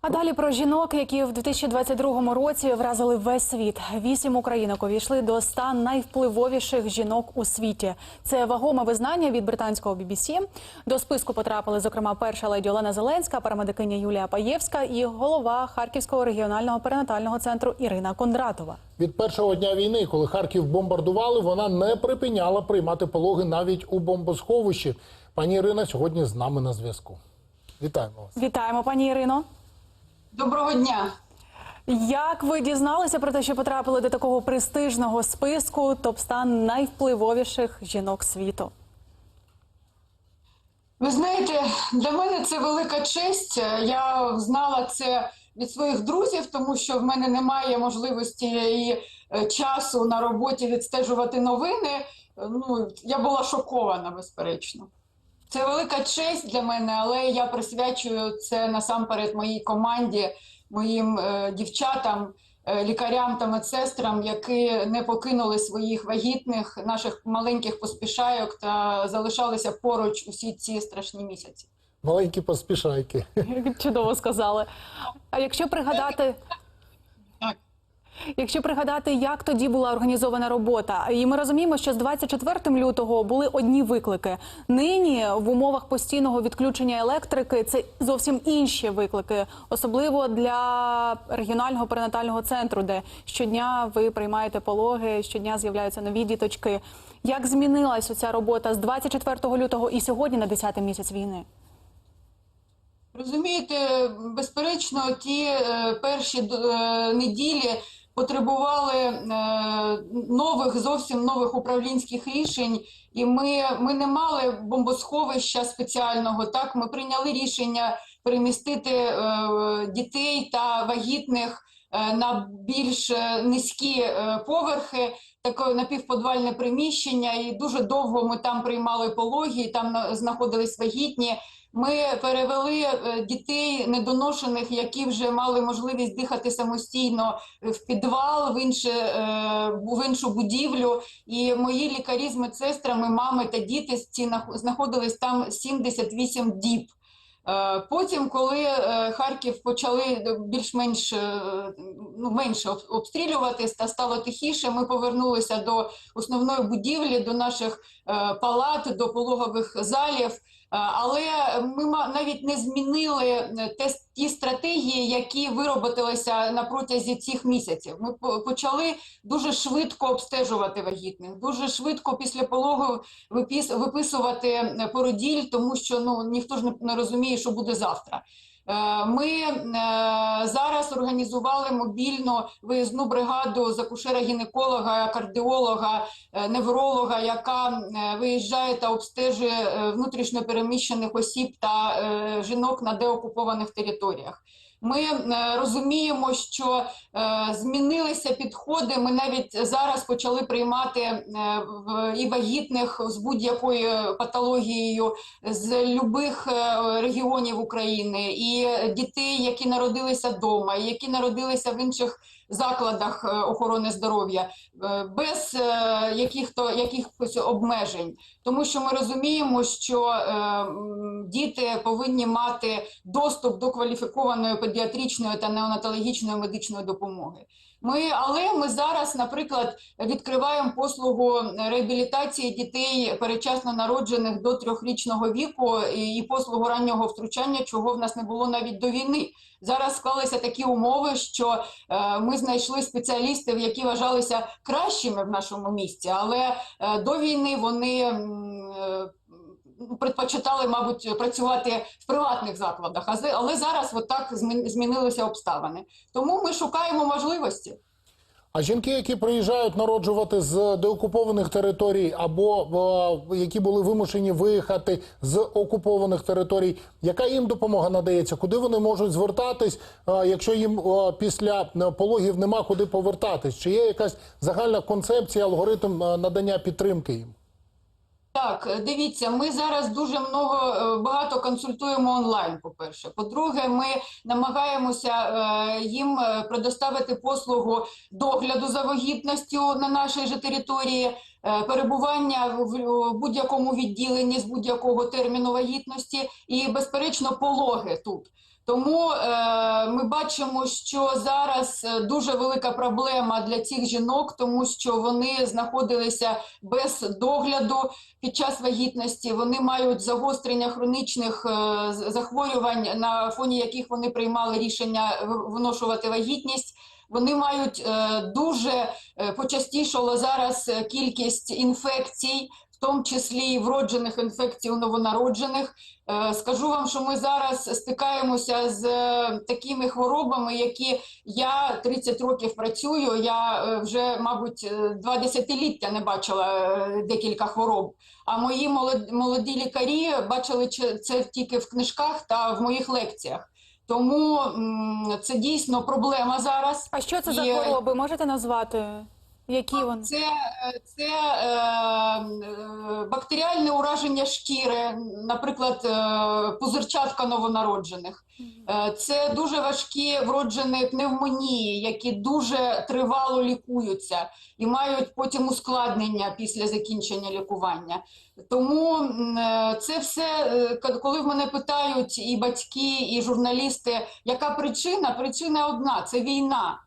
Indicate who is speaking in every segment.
Speaker 1: А далі про жінок, які в 2022 році вразили весь світ. Вісім українок увійшли до ста найвпливовіших жінок у світі. Це вагоме визнання від британського BBC. До списку потрапили, зокрема, перша леді Олена Зеленська, парамедикиня Юлія Паєвська і голова Харківського регіонального перинатального центру Ірина Кондратова.
Speaker 2: Від першого дня війни, коли Харків бомбардували, вона не припиняла приймати пологи навіть у бомбосховищі. Пані Ірина сьогодні з нами на зв'язку. Вітаємо вас.
Speaker 1: Вітаємо, пані Ірино.
Speaker 3: Доброго дня.
Speaker 1: Як ви дізналися про те, що потрапили до такого престижного списку топ 100 найвпливовіших жінок світу?
Speaker 3: Ви знаєте, для мене це велика честь. Я знала це від своїх друзів, тому що в мене немає можливості і е, часу на роботі відстежувати новини. Ну, я була шокована, безперечно. Це велика честь для мене, але я присвячую це насамперед моїй команді, моїм е, дівчатам, е, лікарям та медсестрам, які не покинули своїх вагітних, наших маленьких поспішайок та залишалися поруч усі ці страшні місяці.
Speaker 2: Маленькі поспішайки.
Speaker 1: Чудово сказали. А якщо пригадати. Якщо пригадати, як тоді була організована робота, і ми розуміємо, що з 24 лютого були одні виклики. Нині в умовах постійного відключення електрики це зовсім інші виклики, особливо для регіонального перинатального центру, де щодня ви приймаєте пологи, щодня з'являються нові діточки. Як змінилася ця робота з 24 лютого і сьогодні на 10-й місяць війни?
Speaker 3: Розумієте, безперечно, ті е, перші е, неділі потребували е, нових, зовсім нових управлінських рішень, і ми, ми не мали бомбосховища спеціального. Так, ми прийняли рішення перемістити е, дітей та вагітних е, на більш низькі поверхи. Таке напівподвальне приміщення, і дуже довго ми там приймали пологи, і там знаходились вагітні. Ми перевели е, дітей недоношених, які вже мали можливість дихати самостійно в підвал, в, інше, е, в іншу будівлю. І мої лікарі з медсестрами, мами та діти знаходились там 78 діб. Е, Потім, коли Харків почали більш-менш ну, менше об- обстрілюватись та стало тихіше, ми повернулися до основної будівлі, до наших палат, до пологових залів. Е, Але ми навіть не змінили е, те, ті стратегії, які вироботилися на протязі цих місяців. Ми почали дуже швидко обстежувати вагітних, дуже швидко після пологу виписувати е, породіль, тому що ну ніхто ж не розуміє, що буде завтра. Е, Ми е, зараз організували мобільну виїзну бригаду з акушера-гінеколога, кардіолога, е, невролога, яка виїжджає та обстежує внутрішньо переміщених осіб та жінок на деокупованих територіях. Ми е, розуміємо, що е, змінилися підходи. Ми навіть зараз почали приймати е, і вагітних з будь-якою патологією з любих регіонів України, і дітей, які народилися вдома, які народилися в інших закладах е, охорони здоров'я, е, без е, яких-то якихось обмежень, тому що ми розуміємо, що діти повинні мати доступ до кваліфікованої педіатричної та неонатологічної медичної допомоги. Ми, але ми зараз, наприклад, відкриваємо послугу реабілітації дітей передчасно народжених до трьохрічного віку і, послугу раннього втручання, чого в нас не було навіть до війни. Зараз склалися такі умови, що ми знайшли спеціалістів, які вважалися кращими в нашому місті, але е, до війни вони е, предпочитали, мабуть, працювати в приватних закладах. Але зараз от так змінилися обставини. Тому ми шукаємо можливості.
Speaker 2: А жінки, які приїжджають народжувати з деокупованих територій, або е, які були вимушені виїхати з окупованих територій, яка їм допомога надається? Куди вони можуть звертатись, е, якщо їм е, після пологів нема куди повертатись? Чи є якась загальна концепція, алгоритм е, надання підтримки їм?
Speaker 3: Так, е, дивіться, ми зараз дуже много е, багато консультуємо онлайн. По перше, по-друге, ми намагаємося е, їм предоставити послугу догляду за вагітністю на нашій же території, перебування в будь-якому відділенні з будь-якого терміну вагітності і, безперечно, пологи тут. Тому е, ми бачимо, що зараз е, дуже велика проблема для цих жінок, тому що вони знаходилися без догляду під час вагітності. Вони мають загострення хронічних е, захворювань, на фоні яких вони приймали рішення виношувати вагітність. Вони мають е, дуже е, почастішало зараз е, кількість інфекцій, в тому числі і вроджених інфекцій у новонароджених. Е, Скажу вам, що ми зараз стикаємося з е, такими хворобами, які я 30 років працюю. Я е, вже, мабуть, два десятиліття не бачила декілька хвороб. А мої молоді лікарі бачили це тільки в книжках та в моїх лекціях. Тому це дійсно проблема зараз.
Speaker 1: А що це за хвороби? Можете назвати? Які вони?
Speaker 3: Це, е, це е, е, бактеріальне ураження шкіри, наприклад, е, пузирчатка новонароджених. Е, Це дуже важкі вроджені пневмонії, які дуже тривало лікуються і мають потім ускладнення після закінчення лікування. Тому е, це все, е, коли в мене питають і батьки, і журналісти, яка причина? Причина одна це війна.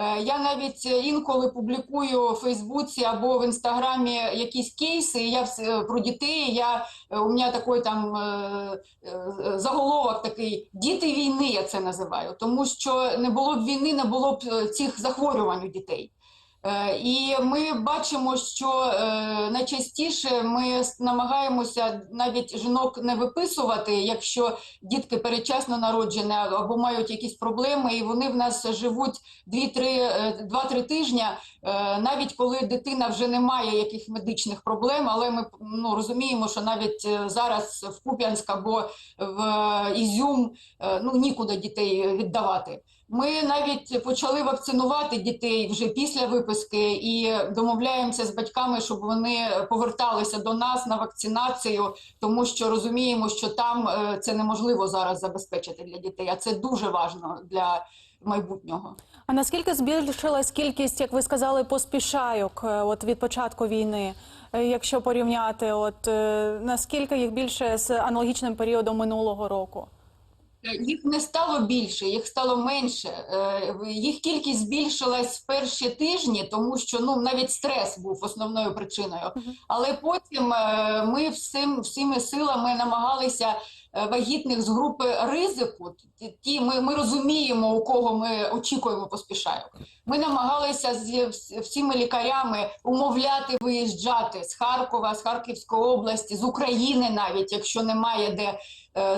Speaker 3: Е, Я навіть е, інколи публікую в Фейсбуці або в Інстаграмі якісь кейси. Я вс- про дітей. Я е, у мене такий там е, е, заголовок такий діти війни. Я це називаю, тому що не було б війни, не було б е, цих захворювань у дітей. Е, І ми бачимо, що е, найчастіше ми намагаємося навіть жінок не виписувати, якщо дітки передчасно народжені або мають якісь проблеми, і вони в нас живуть 2-3 е, 2-3 тижні, навіть коли дитина вже не має яких медичних проблем, але ми ну, розуміємо, що навіть зараз в Куп'янськ або в Ізюм ну, нікуди дітей віддавати. Ми навіть почали вакцинувати дітей вже після виписки і домовляємося з батьками, щоб вони поверталися до нас на вакцинацію, тому що розуміємо, що там е, це неможливо зараз забезпечити для дітей, а це дуже важливо для майбутнього.
Speaker 1: А наскільки збільшилась кількість, як ви сказали, поспішайок е, от від початку війни? Е, Якщо порівняти, от наскільки їх більше з аналогічним періодом минулого року?
Speaker 3: Їх не стало більше, їх стало менше. Е, Їх кількість збільшилась в перші тижні, тому що ну навіть стрес був основною причиною. Але потім е, ми всім всіми силами намагалися е, вагітних з групи ризику. ті- ми, ми розуміємо, у кого ми очікуємо поспішайок. Ми намагалися з всіми лікарями умовляти виїжджати з Харкова, з Харківської області, з України, навіть якщо немає де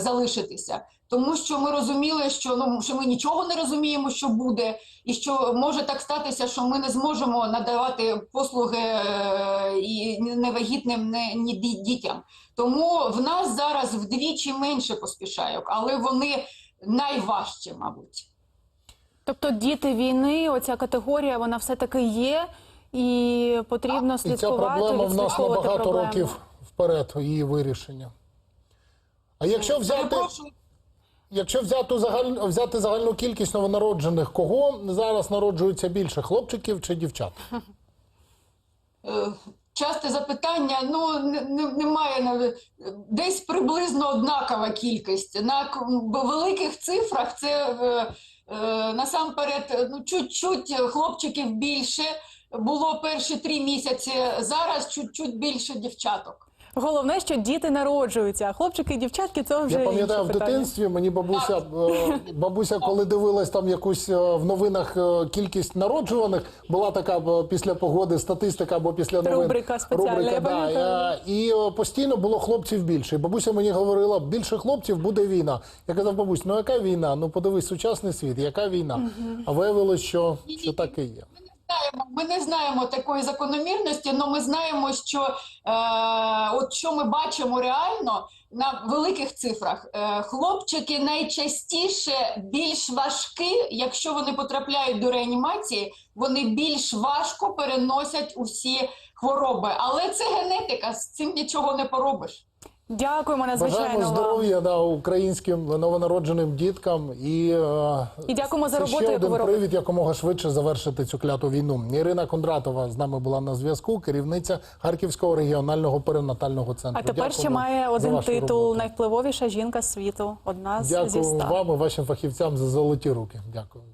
Speaker 3: залишитися. Тому що ми розуміли, що ну що ми нічого не розуміємо, що буде, і що може так статися, що ми не зможемо надавати послуги е, і невагітним не ні дітям. Тому в нас зараз вдвічі менше поспішайок, але вони найважчі, мабуть.
Speaker 1: Тобто діти війни, оця категорія, вона все-таки є, і потрібно
Speaker 2: І ця
Speaker 1: слідкувати.
Speaker 2: проблема в нас на багато
Speaker 1: проблему.
Speaker 2: років вперед, її вирішення. А якщо взяти,
Speaker 3: Перепрошую,
Speaker 2: якщо взяти, загаль, взяти загальну кількість новонароджених, кого зараз народжується більше, хлопчиків чи дівчат?
Speaker 3: Е, Часте запитання, ну не- не- немає десь приблизно однакова кількість. На великих цифрах це е, е, насамперед ну, чуть-чуть хлопчиків більше було перші три місяці. Зараз чуть-чуть більше дівчаток.
Speaker 1: Головне, що діти народжуються, а хлопчики і дівчатки це вже
Speaker 2: Я пам'ятаю в
Speaker 1: інше питання.
Speaker 2: дитинстві, мені бабуся, е, бабуся, коли дивилась там якусь е, в новинах е, кількість народжуваних, була така е, після погоди статистика або після новин.
Speaker 1: Рубрика спеціальна, я
Speaker 2: да,
Speaker 1: пам'ятаю.
Speaker 2: е, і е, постійно було хлопців більше. І бабуся мені говорила, більше хлопців буде війна. Я казав, бабусь, ну яка війна? Ну подивись, сучасний світ, яка війна? А виявилось, що, що так і є.
Speaker 3: Знаємо, ми не знаємо такої закономірності, але ми знаємо, що е, от що ми бачимо реально на великих цифрах. Е, хлопчики найчастіше більш важкі, якщо вони потрапляють до реанімації, вони більш важко переносять усі хвороби. Але це генетика, з цим нічого не поробиш.
Speaker 1: Дякуємо надзвичайно
Speaker 2: Бажаємо
Speaker 1: вам.
Speaker 2: здоров'я да, українським новонародженим діткам і, е,
Speaker 1: І дякуємо за
Speaker 2: це
Speaker 1: роботу,
Speaker 2: ще
Speaker 1: яку
Speaker 2: один
Speaker 1: ви робите.
Speaker 2: привід якомога швидше завершити цю кляту війну. Ірина Кондратова з нами була на зв'язку, керівниця Харківського регіонального перинатального центру.
Speaker 1: А тепер ще має
Speaker 2: за
Speaker 1: один
Speaker 2: вашу
Speaker 1: титул
Speaker 2: роботу.
Speaker 1: найвпливовіша жінка світу. Одна з зі
Speaker 2: Дякую
Speaker 1: ста.
Speaker 2: вам і вашим фахівцям за золоті руки. Дякую.